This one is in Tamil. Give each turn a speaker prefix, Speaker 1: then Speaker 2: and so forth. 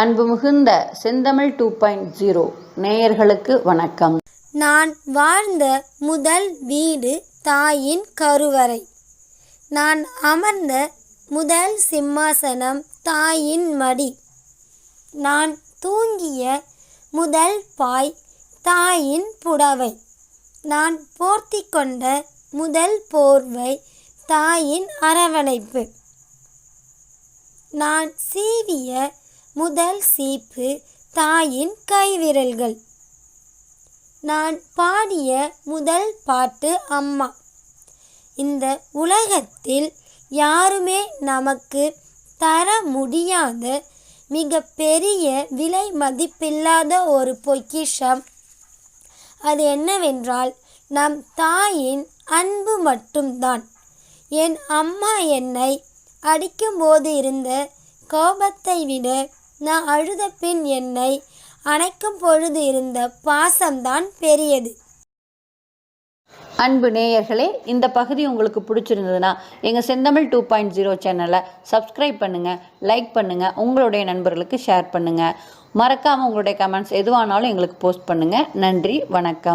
Speaker 1: அன்பு மிகுந்த செந்தமிழ் டூ பாயிண்ட் ஜீரோ நேயர்களுக்கு வணக்கம்.
Speaker 2: நான் வாழ்ந்த முதல் வீடு தாயின் கருவறை. நான் அமர்ந்த முதல் சிம்மாசனம் தாயின் மடி. நான் தூங்கிய முதல் பாய் தாயின் புடவை. நான் போர்த்தி கொண்ட முதல் போர்வை தாயின் அரவணைப்பு. நான் சீவிய முதல் சீப்பு தாயின் கைவிரல்கள். நான் பாடிய முதல் பாட்டு அம்மா. இந்த உலகத்தில் யாருமே நமக்கு தர முடியாத மிக பெரிய விலை மதிப்பில்லாத ஒரு பொக்கிஷம். அது என்னவென்றால் நம் தாயின் அன்பு மட்டும்தான். என் அம்மா என்னை அடிக்கும்போது இருந்த கோபத்தை விட நான் அழுத பின் என்னை அணைக்கும் பொழுது இருந்த பாசம்தான் பெரியது.
Speaker 1: அன்பு நேயர்களே இந்த பகுதி உங்களுக்கு பிடிச்சிருந்ததுன்னா எங்கள் செந்தமிழ் டூ பாயிண்ட் ஜீரோ சேனலை சப்ஸ்கிரைப் பண்ணுங்கள் லைக் பண்ணுங்கள் உங்களுடைய நண்பர்களுக்கு ஷேர் பண்ணுங்கள் மறக்காமல் உங்களுடைய கமெண்ட்ஸ் எதுவானாலும் எங்களுக்கு போஸ்ட் பண்ணுங்கள் நன்றி வணக்கம்.